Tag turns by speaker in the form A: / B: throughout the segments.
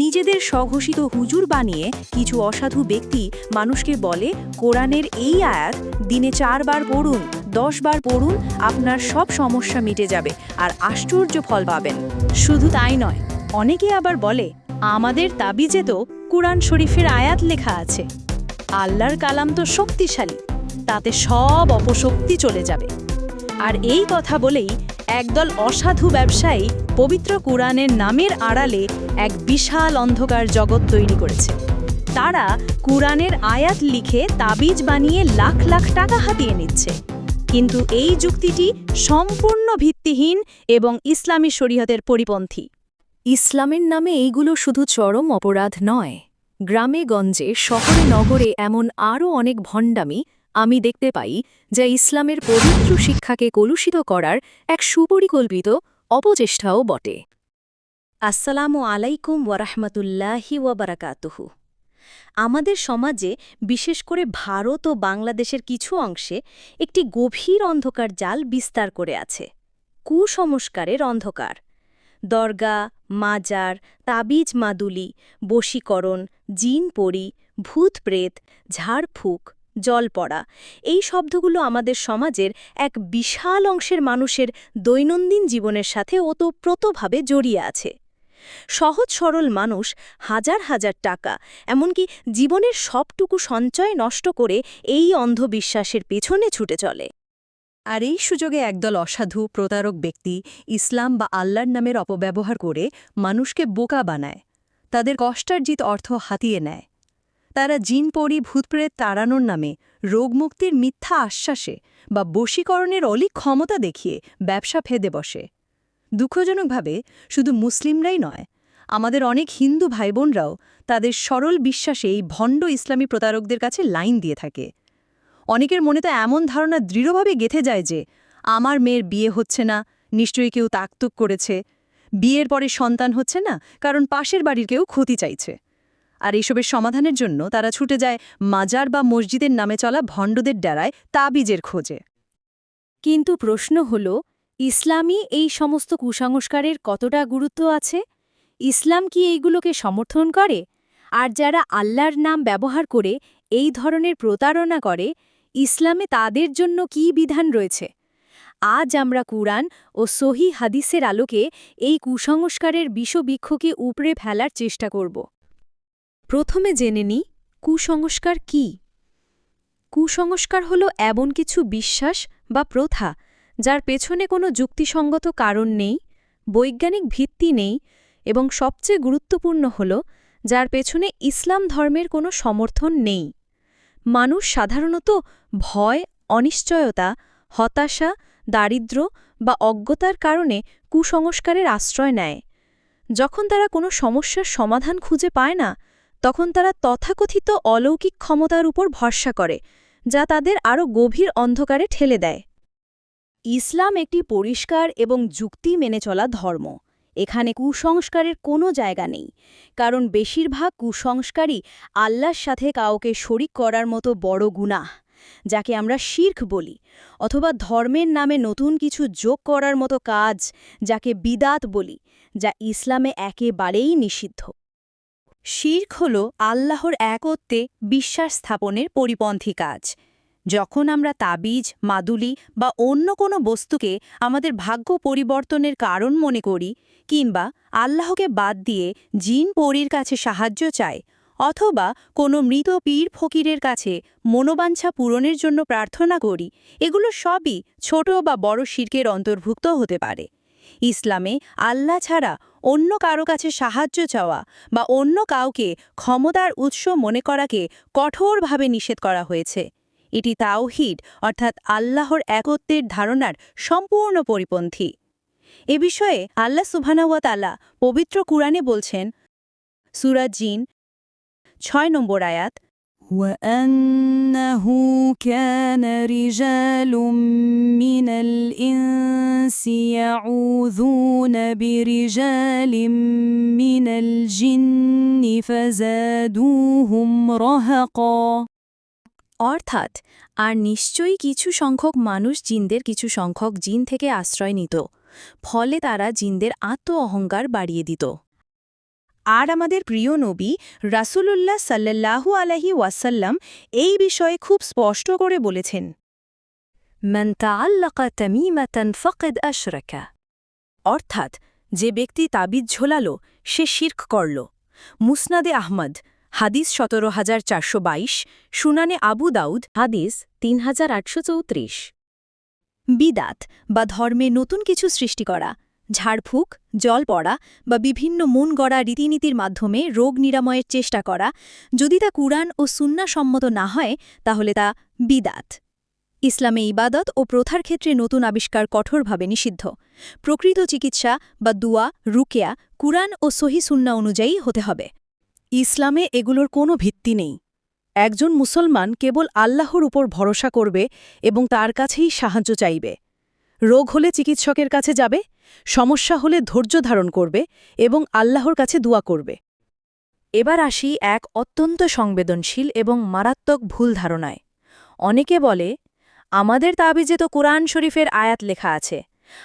A: নিজেদের স্বঘোষিত হুজুর বানিয়ে কিছু অসাধু ব্যক্তি মানুষকে বলে, কোরআনের এই আয়াত দিনে চারবার পড়ুন দশ বার পড়ুন, আপনার সব সমস্যা মিটে যাবে আর আশ্চর্য ফল পাবেন। শুধু তাই নয়, অনেকে আবার বলে, আমাদের তাবিজে তো কোরআন শরীফের আয়াত লেখা আছে। আল্লাহর কালাম তো শক্তিশালী, তাতে সব অপশক্তি চলে যাবে। আর এই কথা বলেই একদল অসাধু ব্যবসায়ী পবিত্র কোরআনের নামের আড়ালে এক বিশাল অন্ধকার জগৎ তৈরি করেছে। তারা কোরআনের আয়াত লিখে তাবিজ বানিয়ে লাখ লাখ টাকা হাতিয়ে নিচ্ছে। কিন্তু এই যুক্তিটি সম্পূর্ণ ভিত্তিহীন এবং ইসলামী শরীয়তের পরিপন্থী। ইসলামের নামে এইগুলো শুধু চরম অপরাধ নয়। গ্রামে গঞ্জে, শহরে নগরে এমন আরও অনেক ভণ্ডামি আমি দেখতে পাই যা ইসলামের পবিত্র শিক্ষাকে কলুষিত করার এক সুপরিকল্পিত অপচেষ্টাও বটে। আসসালামু আলাইকুম ওয়ারাহমাতুল্লাহি ওয়াবারাকাতুহু আমাদের সমাজে, বিশেষ করে ভারত ও বাংলাদেশের কিছু অংশে, একটি গভীর অন্ধকার জাল বিস্তার করে আছে। কুসংস্কারের অন্ধকার। দরগা, মাজার, তাবিজ মাদুলি, বশীকরণ, জিন পরি, ভূত প্রেত, ঝাড়ফুঁক জল পড়া। এই শব্দগুলো আমাদের সমাজের এক বিশাল অংশের মানুষের দৈনন্দিন জীবনের সাথে ওতপ্রোতভাবে জড়িয়ে আছে। সহজ সরল মানুষ হাজার হাজার টাকা, এমনকি জীবনের সবটুকু সঞ্চয় নষ্ট করে এই অন্ধবিশ্বাসের পেছনে ছুটে চলে। আর এই সুযোগে একদল অসাধু প্রতারক ব্যক্তি ইসলাম বা আল্লাহর নামের অপব্যবহার করে মানুষকে বোকা বানায়। তাদের কষ্টার্জিত অর্থ হাতিয়ে নেয়। তারা জিন পরি ভূতপ্রেত তাড়ানোর নামে রোগমুক্তির মিথ্যা আশ্বাসে বা বশীকরণের অলিক ক্ষমতা দেখিয়ে ব্যবসা ফেদে বসে। দুঃখজনকভাবে শুধু মুসলিমরাই নয়, আমাদের অনেক হিন্দু ভাইবোনরাও তাদের সরল বিশ্বাসে এই ভণ্ড ইসলামী প্রতারকদের কাছে লাইন দিয়ে থাকে। অনেকের মনে তো এমন ধারণা দৃঢ়ভাবে গেথে যায় যে, আমার মেয়ের বিয়ে হচ্ছে না, নিশ্চয়ই কেউ তাকতুক করেছে। বিয়ের পরে সন্তান হচ্ছে না, কারণ পাশের বাড়ির কেউ ক্ষতি চাইছে। আর এইসবের সমাধানের জন্য তারা ছুটে যায় মাজার বা মসজিদের নামে চলা ভণ্ডদের ডেরায় তাবিজের খোঁজে। কিন্তু প্রশ্ন হল ইসলামই এই সমস্ত কুসংস্কারের কতটা গুরুত্ব আছে? ইসলাম কি এইগুলোকে সমর্থন করে? আর যারা আল্লাহর নাম ব্যবহার করে এই ধরনের প্রতারণা করে, ইসলামে তাদের জন্য কী বিধান রয়েছে? আজ আমরা কুরআন ও সহি হাদিসের আলোকে এই কুসংস্কারের বিষবৃক্ষকে উপড়ে ফেলার চেষ্টা করব। প্রথমে জেনে নিই কুসংস্কার কি? কুসংস্কার হল এমন কিছু বিশ্বাস বা প্রথা, যার পেছনে কোনো যুক্তিসঙ্গত কারণ নেই, বৈজ্ঞানিক ভিত্তি নেই এবং সবচেয়ে গুরুত্বপূর্ণ হল যার পেছনে ইসলাম ধর্মের কোনো সমর্থন নেই। মানুষ সাধারণত ভয়, অনিশ্চয়তা, হতাশা দারিদ্র্য বা অজ্ঞতার কারণে কুসংস্কারের আশ্রয় নেয়। যখন তারা কোনো সমস্যার সমাধান খুঁজে পায় না তখন তারা তথাকথিত অলৌকিক ক্ষমতার উপর ভরসা করে, যা তাদের আরও গভীর অন্ধকারে ঠেলে দেয়। ইসলাম একটি পরিষ্কার এবং যুক্তি মেনে চলা ধর্ম। এখানে কুসংস্কারের কোনো জায়গা নেই, কারণ বেশিরভাগ কুসংস্কারই আল্লাহর সাথে কাউকে শরিক করার মতো বড় গুনাহ, যাকে আমরা শির্ক বলি, অথবা ধর্মের নামে নতুন কিছু যোগ করার মতো কাজ, যাকে বিদাত বলি, যা ইসলামে একেবারেই নিষিদ্ধ। শির্ক হল আল্লাহর একত্বে বিশ্বাস স্থাপনের পরিপন্থী কাজ। যখন আমরা তাবিজ, মাদুলি বা অন্য কোনো বস্তুকে আমাদের ভাগ্য পরিবর্তনের কারণ মনে করি কিংবা আল্লাহকে বাদ দিয়ে জিন পরীর কাছে সাহায্য চাই অথবা কোনো মৃত পীর ফকিরের কাছে মনোবাঞ্ছা পূরণের জন্য প্রার্থনা করি, এগুলো সবই ছোট বা বড় শির্কের অন্তর্ভুক্ত হতে পারে। ইসলামে আল্লাহ ছাড়া অন্য কারও কাছে সাহায্য চাওয়া বা অন্য কাউকে ক্ষমতার উৎস মনে করাকে কঠোরভাবে নিষেধ করা হয়েছে। এটি তাওহিদ, অর্থাৎ আল্লাহর একত্বের ধারণার সম্পূর্ণ পরিপন্থী। এ বিষয়ে আল্লাহ সুবহানাওয়াতালা পবিত্র কুরআনে বলছেন, সুরা জিন, ছয় নম্বর আয়াত
B: وأنه كان رجال من الإنس يعوذون برجال من الجن فزادوهم رهقا
A: অর্থাৎ আর নিশ্চয়ই কিছু সংখ্যক মানুষ জিনদের কিছু সংখ্যক জিন থেকে আশ্রয় নিত ফলে তারা জিনদের আত্ম অহংকার বাড়িয়ে দিত আর আমাদের প্রিয় নবী রাসুলুল্লাহ সাল্লাহু আলহি ওয়াসাল্লাম এই বিষয়ে খুব স্পষ্ট করে বলেছেন। অর্থাৎ যে ব্যক্তি তাবিজ ঝোলাল, সে শির্ক করল। মুসনাদে আহমদ, হাদিস সতেরো হাজার চারশো বাইশ, সুনানে আবু দাউদ, হাদিস তিন হাজার আটশো চৌত্রিশ। বিদাত, বা ধর্মে নতুন কিছু সৃষ্টি করা ঝাড়ফুঁক, জল পড়া বা বিভিন্ন মন গড়া রীতিনীতির মাধ্যমে রোগ নিরাময়ের চেষ্টা করা, যদি তা কুরআন ও সুন্নাসম্মত না হয়, তাহলে তা বিদাত। ইসলামে ইবাদত ও প্রথার ক্ষেত্রে নতুন আবিষ্কার কঠোরভাবে নিষিদ্ধ। প্রকৃত চিকিৎসা বা দুয়া, রুকেয়া, কুরআন ও সহি সুন্না অনুযায়ী হতে হবে। ইসলামে এগুলোর কোনো ভিত্তি নেই। একজন মুসলমান কেবল আল্লাহর উপর ভরসা করবে এবং তার কাছেই সাহায্য চাইবে। রোগ হলে চিকিৎসকের কাছে যাবে সমস্যা হলে ধৈর্য ধারণ করবে এবং আল্লাহর কাছে দোয়া করবে। এবার আসি এক অত্যন্ত সংবেদনশীল এবং মারাত্মক ভুল ধারণায়। অনেকে বলে, আমাদের তাবিজে তো কোরআন শরীফের আয়াত লেখা আছে।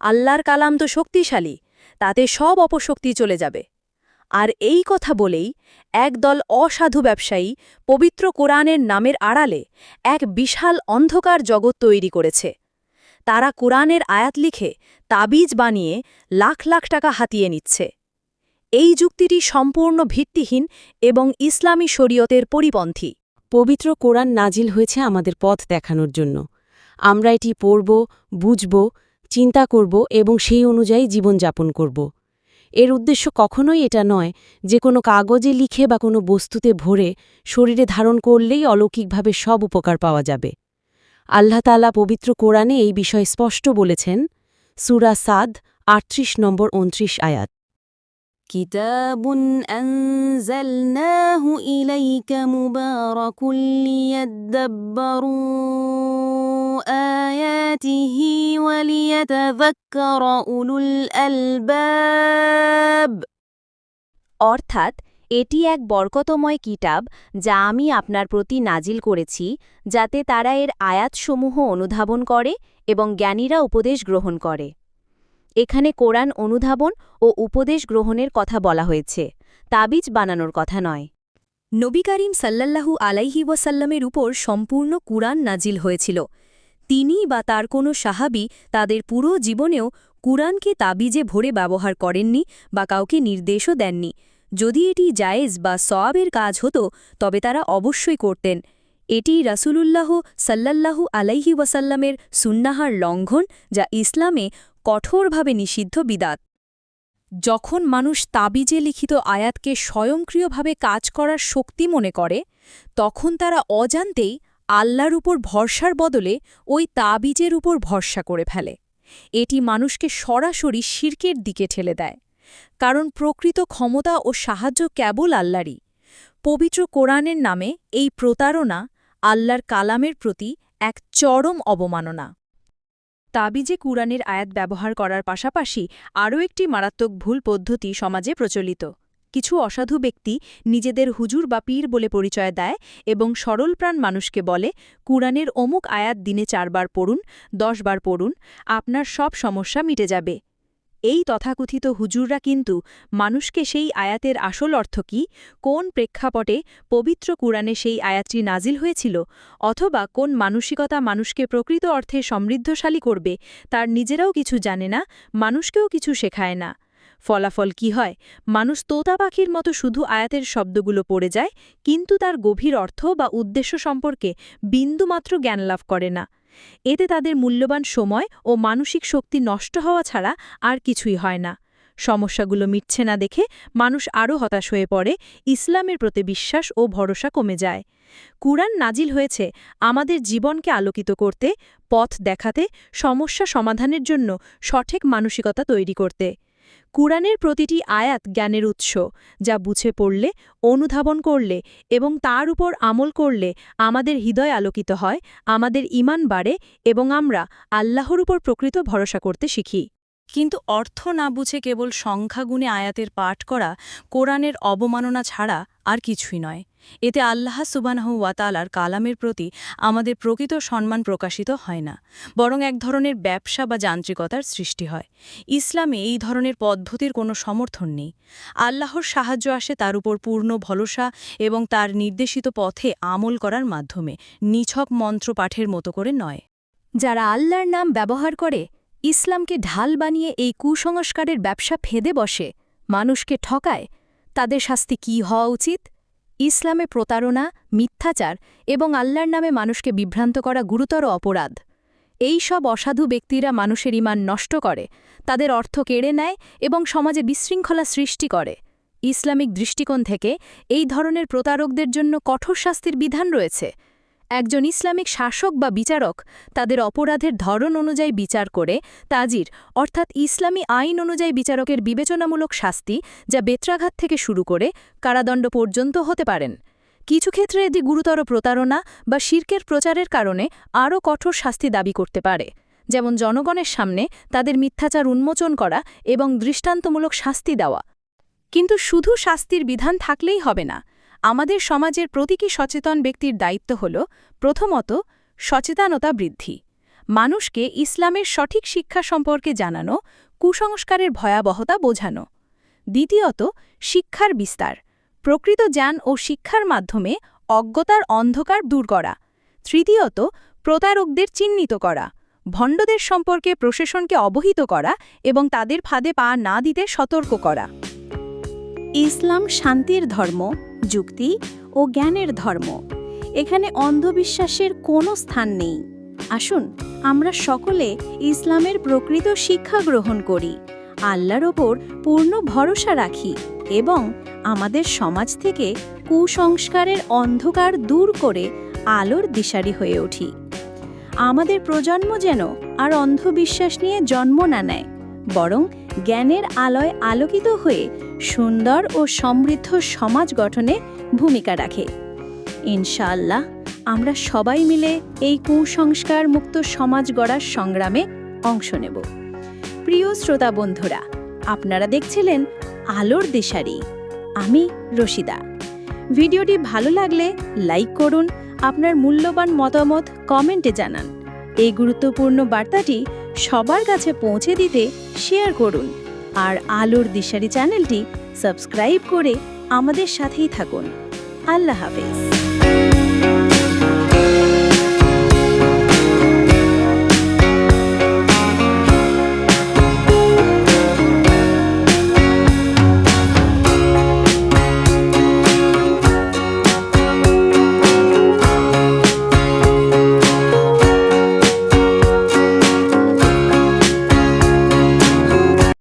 A: আল্লাহর কালাম তো শক্তিশালী, তাতে সব অপশক্তি চলে যাবে। আর এই কথা বলেই একদল অসাধু ব্যবসায়ী পবিত্র কোরআনের নামের আড়ালে এক বিশাল অন্ধকার জগৎ তৈরি করেছে। তারা কোরআনের আয়াত লিখে তাবিজ বানিয়ে লাখ লাখ টাকা হাতিয়ে নিচ্ছে। এই যুক্তিটি সম্পূর্ণ ভিত্তিহীন এবং ইসলামী শরীয়তের পরিপন্থী।
C: পবিত্র কোরআন নাজিল হয়েছে আমাদের পথ দেখানোর জন্য। আমরা এটি পড়ব, বুঝব, চিন্তা করব এবং সেই অনুযায়ী জীবনযাপন করব। এর উদ্দেশ্য কখনোই এটা নয় যে কোনো কাগজে লিখে বা কোনো বস্তুতে ভরে শরীরে ধারণ করলেই অলৌকিকভাবে সব উপকার পাওয়া যাবে। আল্লাহ তালা পবিত্র কোরআনে এই বিষয়ে স্পষ্ট বলেছেন সুরা সাদ আটত্রিশ নম্বর উনত্রিশ আয়াত
B: كتاب أنزلناه إليك مبارك ليدبروا آياته وليتذكر أولو الألباب
A: অর্থাৎ এটি এক বরকতময় কিতাব যা আমি আপনার প্রতি নাজিল করেছি, যাতে তারা এর আয়াতসমূহ অনুধাবন করে এবং জ্ঞানীরা উপদেশ গ্রহণ করে। এখানে কোরআন অনুধাবন ও উপদেশ গ্রহণের কথা বলা হয়েছে, তাবিজ বানানোর কথা নয়। নবী করিম সাল্লাল্লাহু আলাইহি ওয়াসাল্লামের উপর সম্পূর্ণ কুরআন নাজিল হয়েছিল। তিনি বা তার কোনো সাহাবি তাদের পুরো জীবনেও কুরআনকে তাবিজে ভরে ব্যবহার করেননি বা কাউকে নির্দেশও দেননি। যদি এটি জায়েজ বা সওয়াবের কাজ হতো, তবে তারা অবশ্যই করতেন। এটি রাসূলুল্লাহ সাল্লাল্লাহু আলাইহি ওয়াসাল্লামের সুন্নাহার লঙ্ঘন, যা ইসলামে কঠোরভাবে নিষিদ্ধ বিদাত। যখন মানুষ তাবিজে লিখিত আয়াতকে স্বয়ংক্রিয়ভাবে কাজ করার শক্তি মনে করে, তখন তারা অজান্তেই আল্লাহর উপর ভরসার বদলে ওই তাবিজের উপর ভরসা করে ফেলে। এটি মানুষকে সরাসরি শির্কের দিকে ঠেলে দেয়। কারণ প্রকৃত ক্ষমতা ও সাহায্য কেবল আল্লাহরই পবিত্র কোরআনের নামে এই প্রতারণা আল্লাহর কালামের প্রতি এক চরম অবমাননা। তাবিজে কুরআনের আয়াত ব্যবহার করার পাশাপাশি আরও একটি মারাত্মক ভুল পদ্ধতি সমাজে প্রচলিত। কিছু অসাধু ব্যক্তি নিজেদের হুজুর বা পীর বলে পরিচয় দেয় এবং সরলপ্রাণ মানুষকে বলে, কুরআনের অমুক আয়াত দিনে চারবার পড়ুন, দশবার পড়ুন, আপনার সব সমস্যা মিটে যাবে। এই তথাকথিত হুজুররা কিন্তু মানুষকে সেই আয়াতের আসল অর্থ কি, কোন প্রেক্ষাপটে পবিত্র কুরআনে সেই আয়াতটি নাজিল হয়েছিল, অথবা কোন মানসিকতা মানুষকে প্রকৃত অর্থে সমৃদ্ধশালী করবে, তার নিজেরাও কিছু জানে না, মানুষকেও কিছু শেখায় না। ফলাফল কি হয়, মানুষ তোতা পাখির মতো শুধু আয়াতের শব্দগুলো পড়ে যায়, কিন্তু তার গভীর অর্থ বা উদ্দেশ্য সম্পর্কে বিন্দুমাত্র জ্ঞান লাভ করে না। এতে তাদের মূল্যবান সময় ও মানসিক শক্তি নষ্ট হওয়া ছাড়া আর কিছুই হয় না। সমস্যাগুলো মিটছে না দেখে মানুষ আরও হতাশ হয়ে পড়ে, ইসলামের প্রতি বিশ্বাস ও ভরসা কমে যায়। কুরআন নাজিল হয়েছে আমাদের জীবনকে আলোকিত করতে, পথ দেখাতে, সমস্যা সমাধানের জন্য সঠিক মানসিকতা তৈরি করতে। কুরআনের প্রতিটি আয়াত জ্ঞানের উৎস, যা বুঝে পড়লে, অনুধাবন করলে এবং তার উপর আমল করলে আমাদের হৃদয় আলোকিত হয়, আমাদের ইমান বাড়ে এবং আমরা আল্লাহর উপর প্রকৃত ভরসা করতে শিখি। কিন্তু অর্থ না বুঝে কেবল সংখ্যাগুণে আয়াতের পাঠ করা, কোরআনের অবমাননা ছাড়া আর কিছুই নয়। এতে আল্লাহ সুবানহু ওয়াতালার কালামের প্রতি আমাদের প্রকৃত সম্মান প্রকাশিত হয় না, বরং এক ধরনের ব্যবসা বা যান্ত্রিকতার সৃষ্টি হয়। ইসলামে এই ধরনের পদ্ধতির কোনো সমর্থন নেই। আল্লাহর সাহায্য আসে তার উপর পূর্ণ ভরসা এবং তার নির্দেশিত পথে আমল করার মাধ্যমে, নিছক মন্ত্র পাঠের মতো করে নয়।
B: যারা আল্লাহর নাম ব্যবহার করে, ইসলামকে ঢাল বানিয়ে এই কুসংস্কারের ব্যবসা ফেদে বসে, মানুষকে ঠকায় তাদের শাস্তি কি হওয়া উচিত? ইসলামে প্রতারণা, মিথ্যাচার এবং আল্লাহর নামে মানুষকে বিভ্রান্ত করা গুরুতর অপরাধ। এই সব অসাধু ব্যক্তিরা মানুষের ইমান নষ্ট করে, তাদের অর্থ কেড়ে নেয় এবং সমাজে বিশৃঙ্খলা সৃষ্টি করে। ইসলামিক দৃষ্টিকোণ থেকে এই ধরনের প্রতারকদের জন্য কঠোর শাস্তির বিধান রয়েছে। একজন ইসলামিক শাসক বা বিচারক তাদের অপরাধের ধরন অনুযায়ী বিচার করে, তাজির, অর্থাৎ ইসলামী আইন অনুযায়ী বিচারকের বিবেচনামূলক শাস্তি যা বেত্রাঘাত থেকে শুরু করে কারাদণ্ড পর্যন্ত হতে পারেন। কিছু ক্ষেত্রে এটি গুরুতর প্রতারণা বা শির্কের প্রচারের কারণে আরও কঠোর শাস্তি দাবি করতে পারে। যেমন জনগণের সামনে তাদের মিথ্যাচার উন্মোচন করা এবং দৃষ্টান্তমূলক শাস্তি দেওয়া। কিন্তু শুধু শাস্তির বিধান থাকলেই হবে না। আমাদের সমাজের প্রতীকী সচেতন ব্যক্তির দায়িত্ব হল, প্রথমত, সচেতনতা বৃদ্ধি। মানুষকে ইসলামের সঠিক শিক্ষা সম্পর্কে জানানো, কুসংস্কারের ভয়াবহতা বোঝানো। দ্বিতীয়ত, শিক্ষার বিস্তার। প্রকৃত জ্ঞান ও শিক্ষার মাধ্যমে অজ্ঞতার অন্ধকার দূর করা। তৃতীয়ত, প্রতারকদের চিহ্নিত করা। ভণ্ডদের সম্পর্কে প্রশাসনকে অবহিত করা এবং তাদের ফাঁদে পা না দিতে সতর্ক করা।
A: ইসলাম শান্তির ধর্ম যুক্তি ও জ্ঞানের ধর্ম। এখানে অন্ধবিশ্বাসের কোনো স্থান নেই। আসুন, আমরা সকলে ইসলামের প্রকৃত শিক্ষা গ্রহণ করি, আল্লাহর ওপর পূর্ণ ভরসা রাখি এবং আমাদের সমাজ থেকে কুসংস্কারের অন্ধকার দূর করে আলোর দিশারি হয়ে উঠি। আমাদের প্রজন্ম যেন আর অন্ধবিশ্বাস নিয়ে জন্ম না নেয়, বরং জ্ঞানের আলোয় আলোকিত হয়ে সুন্দর ও সমৃদ্ধ সমাজ গঠনে ভূমিকা রাখে। ইনশাআল্লাহ, আমরা সবাই মিলে এই কুসংস্কার মুক্ত সমাজ গড়ার সংগ্রামে অংশ নেব। প্রিয় শ্রোতা বন্ধুরা, আপনারা দেখছিলেন আলোর দিশারি। আমি রশিদা। ভিডিওটি ভালো লাগলে লাইক করুন, আপনার মূল্যবান মতামত কমেন্টে জানান। এই গুরুত্বপূর্ণ বার্তাটি সবার কাছে পৌঁছে দিতে শেয়ার করুন। আর আলোর দিশারি চ্যানেলটি সাবস্ক্রাইব করে আমাদের সাথেই থাকুন। আল্লাহ হাফেজ।